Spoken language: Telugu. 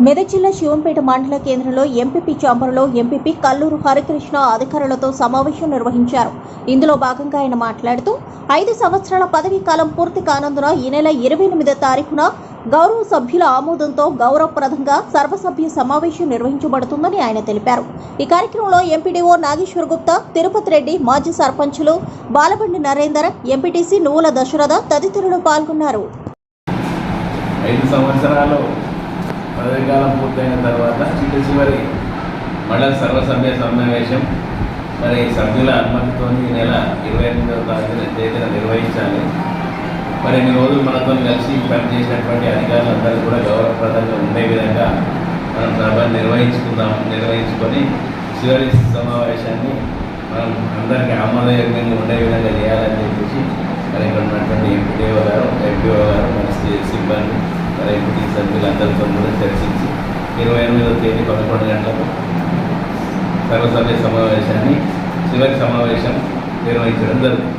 మెదక్ జిల్లా శివంపేట మండల కేంద్రంలో ఎంపీపీ చాంబర్లో ఎంపీపీ కల్లూరు హరికృష్ణ అధికారులతో సమావేశం నిర్వహించారు. ఇందులో భాగంగా ఆయన మాట్లాడుతూ ఐదు సంవత్సరాల పదవీ కాలం పూర్తి కానందున ఈ నెల ఇరవై ఎనిమిదో తారీఖున గౌరవ సభ్యుల ఆమోదంతో గౌరవప్రదంగా సర్వసభ్య సమావేశం నిర్వహించబడుతుందని ఆయన తెలిపారు. ఈ కార్యక్రమంలో ఎంపీడీఓ నాగేశ్వర్ గుప్తా తిరుపతి రెడ్డి మాజీ సర్పంచులు బాలబండి నరేందర్ ఎంపీటీసీ నువ్వుల దశరథ తదితరులు పాల్గొన్నారు. ఐదు సంవత్సరాలు పదవీకాలం పూర్తయిన తర్వాత చిట్ట చివరి మండల సర్వసభ్య సమావేశం మరి సభ్యుల అనుమతితో ఈ నెల ఇరవై ఎనిమిదవ తారీఖున తేదీన నిర్వహించాలి. మరి ఇన్ని రోజులు మనతో కలిసి పనిచేసినటువంటి అధికారులందరూ కూడా గౌరవప్రదంగా ఉండే విధంగా మనం సభను నిర్వహించుకుందాం నిర్వహించుకొని చివరి సమావేశాన్ని మనం అందరికీ ఆమోదయోగ్యంగా ఉండే విధంగా చేయాలని చెప్పేసి మరి ఇక్కడ ఉన్నటువంటి ఎంపీడీఓ గారు ఎంపీఓ గారు మన సిబ్బంది మరి ఎంపీ సభ్యులందరితో కూడా చర్చించి ఇరవై ఎనిమిదవ తేదీ పదకొండు గంటలకు సర్వసభ్య సమావేశాన్ని చివరి సమావేశం నిర్వహించడం జరుగుతుంది.